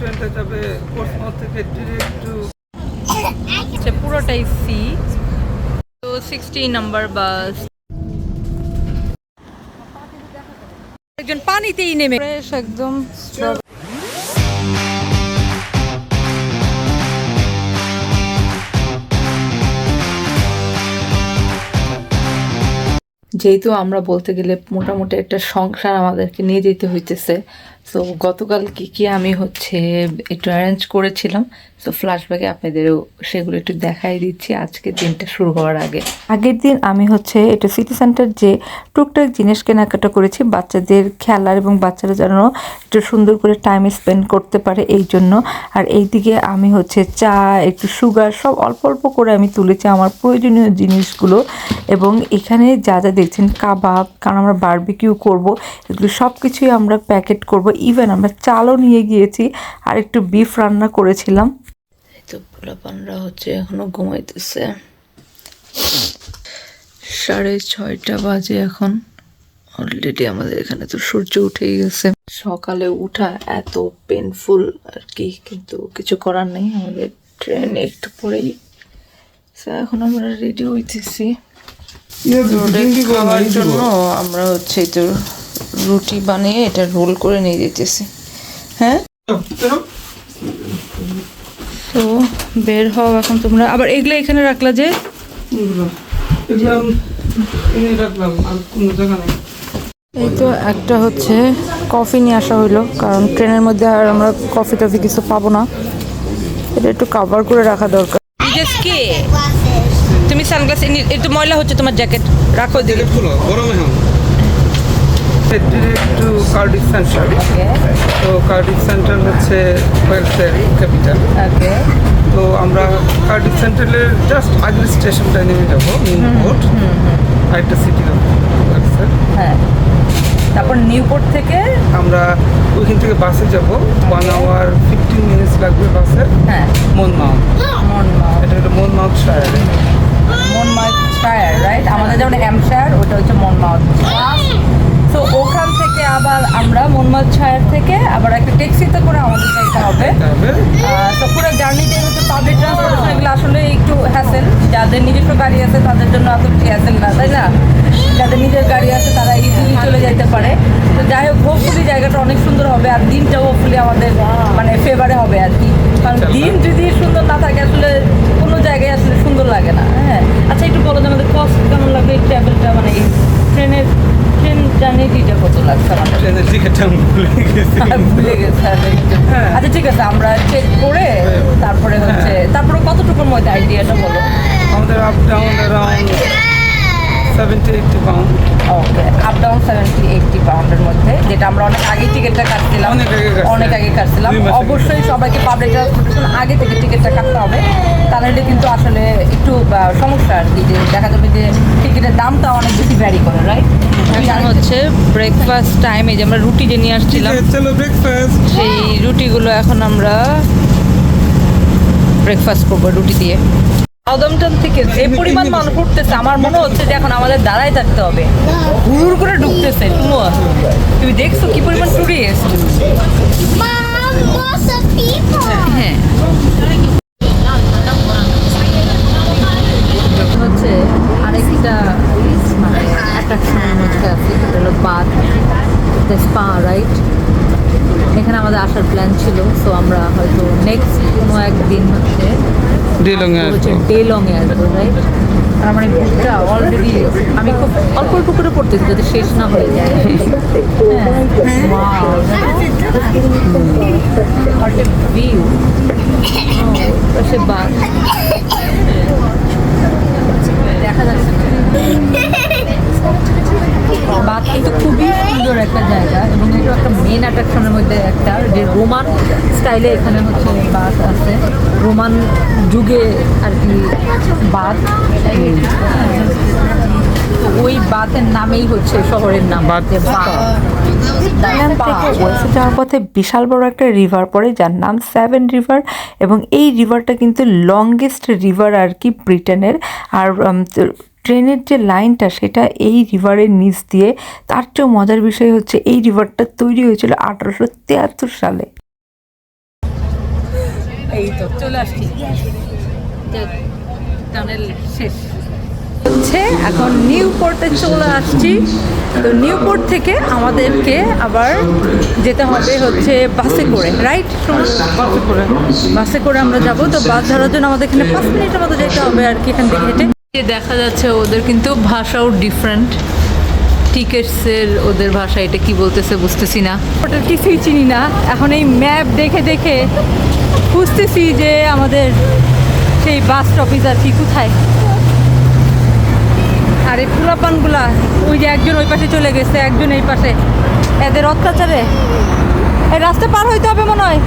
ট্রেনটা যাবে পোর্টসমাউথ থেকে ডিরেক্ট টু আচ্ছা পুরোটাই ফি তো সিক্সটি নাম্বার বাস একজন পানিতেই নেমে। ফ্রেশ একদম। যেহেতু আমরা বলতে গেলে মোটামুটি একটা সংসার আমাদেরকে নিয়ে যেতে হইতেছে তো গতকাল কি কি আমি হচ্ছে একটু অ্যারেঞ্জ করেছিলাম। তো ফ্ল্যাশব্যাকে আপনাদেরও সেগুলো একটু দেখাই দিচ্ছি। আজকে দিনটা শুরু হওয়ার আগে। আগের দিন আমি হচ্ছে একটু সিটি সেন্টার যে টুকটাক জিনিস কেনাকাটা করেছি। বাচ্চাদের খেলার এবং বাচ্চারা যেন একটু সুন্দর করে টাইম স্পেন্ড করতে পারে এই জন্য। আর এইদিকে আমি হচ্ছে চা, একটু সুগার সব অল্প অল্প করে আমি তুলেছি আমার প্রয়োজনীয় জিনিসগুলো। এবং এখানে যা যা দেখছেন, কাবাব, কারণ আমরা বারবিকিউ করব, এগুলো সব কিছুই আমরা প্যাকেট করব। ইভেন আমরা চালও নিয়ে গিয়েছি আর একটু বিফ রান্না করেছিলাম। তো পোলাপানরা হচ্ছে এখনও ঘুমাইতেছে। সাড়ে ছয়টা বাজে এখন। অলরেডি আমাদের এখানে তো সূর্য উঠেই গেছে। সকালে উঠা এত পেনফুল আর কি কিন্তু কিছু করার নেই। আমাদের ট্রেন একটু পরেই। এখন আমরা রেডি হইতেছি। খাওয়ার জন্য আমরা হচ্ছে এই তো রুটি বানিয়ে এটা রোল করে নিয়ে যেতেছি হ্যাঁ? তো বের হও এখন তোমরা। আবার এগুলো এখানে রাখলা যে? এই তো একটা হচ্ছে কফি নিয়ে আসা হইল কারণ ট্রেনের মধ্যে আর আমরা কফি টফি কিছু পাবো না। এটা একটু কাভার করে রাখা দরকার। কে? তুমি সানগ্লাস একটু ময়লা হচ্ছে তোমার জ্যাকেট রাখো দিকে গরমে ডিরেক্ট টু কার্ডিফ সেন্টার। তো কার্ডিফ সেন্টার হচ্ছে ওয়েলসের ক্যাপিটাল তো আমরা কার্ডিফ সেন্টারের জাস্ট আগের স্টেশনটা নেমে যাব নিউ পোর্ট আরেকটা সিটি ওয়েলসের হ্যাঁ। তারপর নিউপোর্ট থেকে? আমরা ওইখান থেকে বাসে যাব। ওয়ান আওয়ার ফিফটিন মিনিটস লাগবে বাসে। হ্যাঁ। মনমাউথ মনমাউথ এটা হলো মনমাউথ শায়ারে মনমাউথ শায়ার রাইট আমাদের যেমন এমশায়ার ওটা হচ্ছে মনমাউথ তো ওখান থেকে আবার আমরা মনমাউথ শায়ার থেকে আবার একটা ট্যাক্সিতে করে আমাদের যাইতে হবে। তো পুরো জার্নিতে হচ্ছে পাবলিক ট্রান্সপোর্টেশন এগুলো আসলে একটু হ্যাসেল যাদের নিজস্ব গাড়ি আছে তাদের জন্য এত বেশি হ্যাসেল না তাই না? যাদের নিজের গাড়ি আছে তারা ইজিলি চলে যেতে পারে। তো যাই হোক হোপফুলি জায়গাটা অনেক সুন্দর হবে আর দিনটাও হোপফুলি আমাদের মানে ফেভারে হবে আর কি। কারণ দিন যদি সুন্দর না থাকে আসলে কোনো জায়গায় আসলে সুন্দর লাগে না হ্যাঁ। আচ্ছা একটু বলো যে আমাদের কস্ট কেমন লাগবে এই ট্রাভেলটা মানে এই ট্রেনের ট্রেন জার্নিটিটা কত লাগছে আমি ভুলে গেছি ভুলে গেছে একটু। হ্যাঁ। আচ্ছা ঠিক আছে আমরা চেক করে তারপরে হচ্ছে তারপরে কতটুকুর মধ্যে আইডিয়াটা বলো আমাদের up down around seventy eighty pound okay up down seventy eighty পাউন্ডের মধ্যে যেটা আমরা অনেক আগে টিকিটটা কাটছিলাম। অনেক আগে অনেক আগে কাটছিলাম। অবশ্যই সবাইকে পাবলিক ট্রান্সপোর্টেশন আগে থেকে টিকিটটা কাটতে হবে। তাহলে কিন্তু আসলে একটু সমস্যা আর কি যে দেখা যাবে যে টিকিটের দামটা অনেক বেশি ভ্যারি করে রাইট এখন হচ্ছে ব্রেকফাস্ট টাইমে যে আমরা রুটি যে নিয়ে আসছিলাম সেই রুটিগুলো এখন আমরা ব্রেকফাস্ট করব রুটি দিয়ে। আদমটান থেকে যে পরিমাণ মানুষ উঠতেছে আমার মনে হচ্ছে যে এখন আমাদের দাঁড়ায় থাকতে হবে। হুড় করে ঢুকতেছে তুমি দেখছ কি পরিমাণ টুরিস্ট. হ্যাঁ। হচ্ছে আরেকটা মানে অ্যাট্রাকশনের মধ্যে আছে সেটা হলো বাথ স্পা রাইট এখানে আমাদের আসার প্ল্যান ছিল সো আমরা হয়তো নেক্সট কোনো একদিন হচ্ছে ডিলং এ আসব। ডে লং এ আসব রাইট আর আমার বুকটা অলরেডি আমি খুব অল্প অল্প করে পড়তেছি যাতে শেষ না হয়ে যায়। হ্যাঁ. Oh, সে বাঘ দেখা যাচ্ছে বাঘ কিন্তু খুবই সুন্দর একটা জায়গা এবং এটা একটা মেন অ্যাট্রাকশনের মধ্যে একটা যে রোমান স্টাইলে এখানে হচ্ছে বাঘ আছে। রোমান যুগে আর কি বাঘ ওই বাথের নামেই হচ্ছে শহরের নাম। যাওয়ার পথে বিশাল বড় একটা রিভার পড়ে যার নাম সেভেন রিভার এবং এই রিভারটা কিন্তু লংগেস্ট রিভার আর কি ব্রিটেনের আর ট্রেনের যে লাইনটা সেটা এই রিভারের নিচ দিয়ে তার চেয়েও মজার বিষয় হচ্ছে এই রিভারটা তৈরি হয়েছিল আঠারোশো তিয়াত্তর সালে। এই তো চলে আসছি। টানেল শেষ। হচ্ছে এখন নিউপোর্টে চলে আসছি। তো নিউ নিউপোর্ট থেকে আমাদেরকে আবার যেতে হবে হচ্ছে বাসে করে রাইট বাসে করে। বাসে করে আমরা যাব। তো বাস ধরার জন্য আমাদের এখানে পাঁচ মিনিটের মতো যেতে হবে আর কি এখান থেকে হেঁটে। দেখা যাচ্ছে ওদের কিন্তু ভাষাও ডিফারেন্ট টিকেটসের ওদের ভাষা এটা কি বলতেছে বুঝতেছি না। ওটা কিছুই চিনি না। এখন এই ম্যাপ দেখে দেখে বুঝতেছি যে আমাদের সেই বাস স্টপেজ আর কি, কোথায়? আর এই পোলাপানগুলা ওই যে একজন ওই পাশে চলে গেছে, একজন এই পাশে। এদের অত্যাচারে। এই রাস্তা পার হইতে হবে মনে হয়।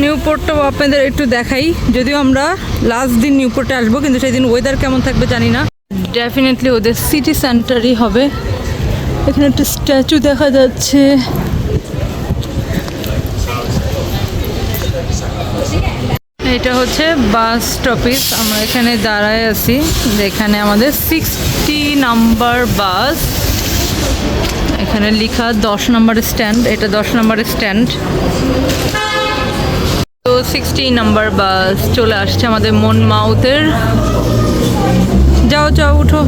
নিউপোর্টটাও আপনাদের একটু দেখাই। যদিও আমরা লাস্ট দিন নিউপোর্টে আসব, কিন্তু সেই দিন ওয়েদার কেমন থাকবে জানি না। ডেফিনেটলি ওদের সিটি সেন্টারই হবে। এখানে একটা স্ট্যাচু দেখা যাচ্ছে। এটা হচ্ছে বাস স্টপেজ আমরা এখানে দাঁড়ায় আছি। যেখানে আমাদের সিক্সটি নাম্বার বাস এখানে লেখা দশ নম্বর স্ট্যান্ড এটা দশ নম্বর স্ট্যান্ড তো সিক্সটি নাম্বার বাস চলে আসছে আমাদের মন মাউথের যাও যাও, উঠো।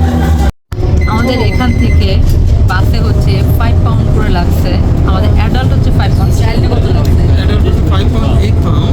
আমাদের এখান থেকে বাসে হচ্ছে ফাইভ পাউন্ড করে লাগছে। আমাদের অ্যাডাল্ট হচ্ছে ফাইভ পাউন্ড চাইল্ডে কত লাগছে Adult is 5.8 pound. ওকে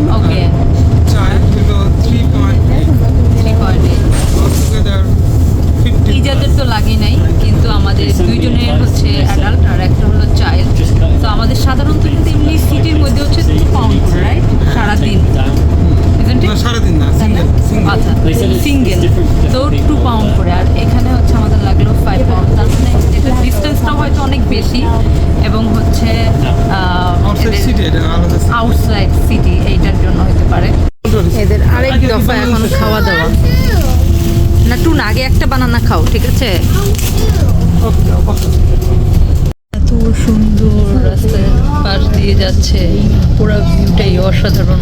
পুরো ভিউটাই অসাধারণ।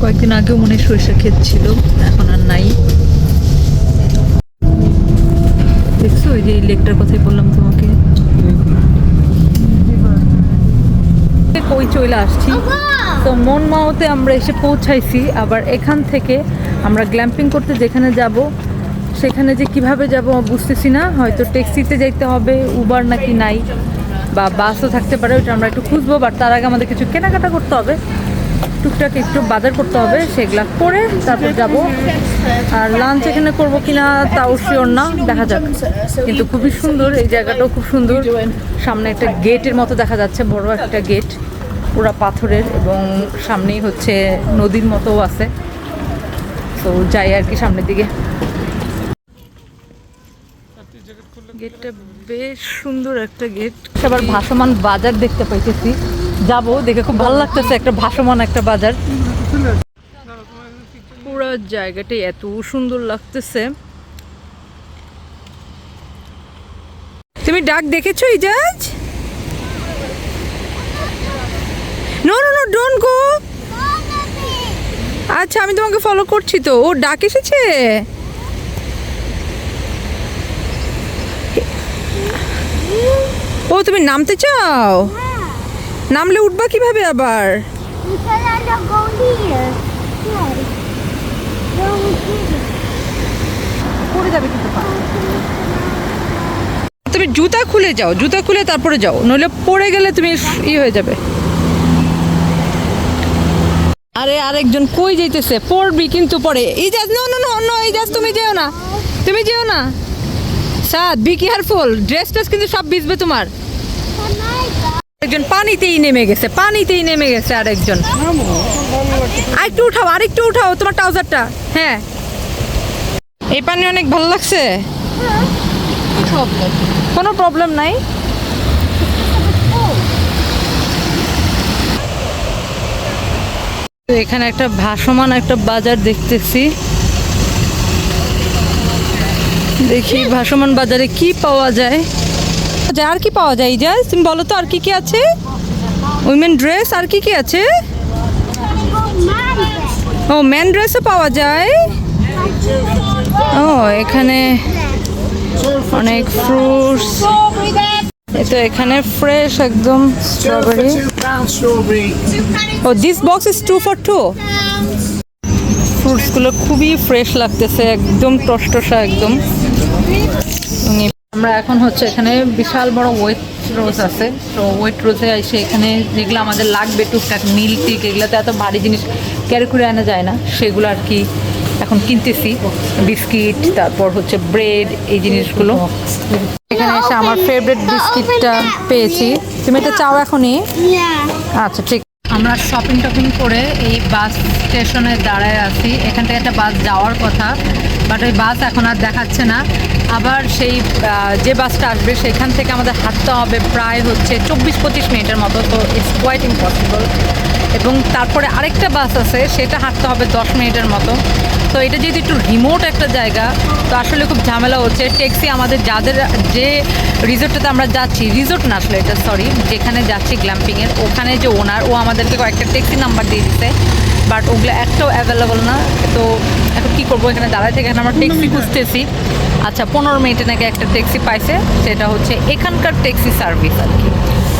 কয়েকদিন আগেও মনে সরিষা ক্ষেত ছিল, এখন আর নাই। দেখছ ওই যে এই লেকটার কথাই বললাম তোমাকে। কই চলে আসছি? তো মন মাওতে আমরা এসে পৌঁছাইছি, আবার এখান থেকে আমরা গ্ল্যাম্পিং করতে যেখানে যাব, সেখানে যে কীভাবে যাব বুঝতেছি না, হয়তো ট্যাক্সিতে যাইতে হবে উবার নাকি নাই। বা বাসও থাকতে পারে ওটা আমরা একটু খুঁজবো বাট তার আগে আমাদের কিছু কেনাকাটা করতে হবে। টুকটাক একটু বাজার করতে হবে, সেগুলা করে তারপর যাব। আর লাঞ্চ এখানে করব কিনা তাও শিওর না, দেখা যাক। কিন্তু খুবই সুন্দর, এই জায়গাটাও খুব সুন্দর। সামনে একটা গেটের মতো দেখা যাচ্ছে, বড় একটা গেট, পুরা পাথরের এবং সামনেই হচ্ছে নদীর মতোও আছে। তো যাই আর কি সামনের দিকে। গেটটা বেশ সুন্দর একটা গেট। আবার ভাসমান বাজার দেখতে পাইতেছি। যাব দেখে খুব ভালো লাগতেছে একটা ভাসমান একটা বাজার। পুরো জায়গাটাই এত সুন্দর লাগতেছে। তুমি ডাক দেখেছ Ejaz no no no don't go আচ্ছা আমি তোমাকে ফলো করছি তো। ও ডাক এসেছে? ও, তুমি নামতে চাও? নামলে উঠবা কীভাবে আবার। তুমি জুতা খুলে যাও, জুতা খুলে তারপরে যাও। নইলে পড়ে গেলে তুমি ই হয়ে যাবে। আরে, আরেকজন কই যাইতেছে? পড়বি কিন্তু পরে। Ejaz, no no no no, Ejaz, তুমি যেও না। তুমি যেও না। সাদ বি কেয়ারফুল কিন্তু সব ভিজবে তোমার। একজন পানিতেই নেমে গেছে, পানিতেই নেমে গেছে আরেকজন। আরেকটু উঠাও আরেকটু উঠাও, তোমার ট্রাউজারটা হ্যাঁ। এই পানি অনেক ভালো লাগছে? কোনো প্রবলেম নাই। এখানে একটা ভাসমান একটা বাজার দেখতেছি। দেখি ভাসমান বাজারে কি পাওয়া যায়। আচ্ছা, আর কি পাওয়া যায় ইজাজ? তুমি বলো তো আর কি কি আছে? উইমেন ড্রেস আর কি কি আছে? ও ম্যান ড্রেসও পাওয়া যায়। ও এখানে অনেক ফ্রুটস এই তো এখানে ফ্রেশ একদম strawberry O this box is two for two ফ্রুটসগুলো খুবই ফ্রেশ লাগতেছে একদম টসটসা একদম। আমরা এখন হচ্ছে এখানে বিশাল বড় ওয়েট রোজ আছে। তো ওয়েট রোজে এসে এখানে যেগুলো আমাদের লাগবে টুকটাক মিল টিক এগুলোতে এত ভারী জিনিস ক্যারি করে আনা যায় না। সেগুলো আর কি এখন কিনতেছি। বিস্কিট তারপর হচ্ছে ব্রেড এই জিনিসগুলো। এখানে এসে আমার ফেভারিট বিস্কিটটা পেয়েছি। তুমি এটা চাও এখনই. আচ্ছা ঠিক আমরা শপিং টপিং করে এই বাস স্টেশনে দাঁড়ায় আছি। এখান থেকে একটা বাস যাওয়ার কথা বাট ওই বাস এখন আর দেখাচ্ছে না। আবার সেই যে বাসটা আসবে, সেখান থেকে আমাদের হাঁটতে হবে প্রায় হচ্ছে চব্বিশ পঁচিশ মিনিটের মতো, তো ইটস কোয়াইট ইম্পসিবল এবং তারপরে আরেকটা বাস আছে, সেটা হাঁটতে হবে দশ মিনিটের মতো। তো এটা যেহেতু একটু রিমোট একটা জায়গা তো আসলে খুব ঝামেলা হচ্ছে। ট্যাক্সি আমাদের যাদের, যে রিসোর্টটাতে আমরা যাচ্ছি রিসোর্ট না আসলে এটা সরি যেখানে যাচ্ছি গ্ল্যাম্পিংয়ের ওখানে যে ওনার ও আমাদেরকে কয়েকটা ট্যাক্সি নাম্বার দিয়ে দিচ্ছে বাট ওগুলো একটাও অ্যাভেলেবল না। তো এখন কী করব, এখানে দাঁড়ায় থেকে এখানে আমরা ট্যাক্সি খুঁজতেছি। আচ্ছা পনেরো মিনিটে নাকি একটা ট্যাক্সি পাইছে, সেটা হচ্ছে এখানকার ট্যাক্সি সার্ভিস আর কি।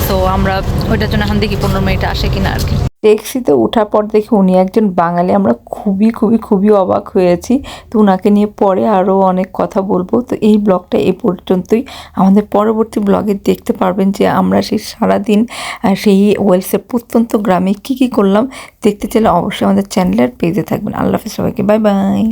তো আমরা ওইটার জন্য এখন দেখি পনেরো মিনিটে আসে কিনা আর কি। ট্যাক্সিতে ওঠার পর দেখি উনি একজন বাঙালি। আমরা খুবই খুবই খুবই অবাক হয়েছি তো ওনাকে নিয়ে পরে আরও অনেক কথা বলব। তো এই ব্লগটা এ পর্যন্তই। আমাদের পরবর্তী ব্লগে দেখতে পারবেন যে আমরা সেই সারাদিন সেই ওয়েলসের প্রত্যন্ত গ্রামে কি কি করলাম। দেখতে চাইলে অবশ্যই আমাদের চ্যানেলের পেজে থাকবেন। আল্লাহ হাফিজ সবাইকে। Bye bye.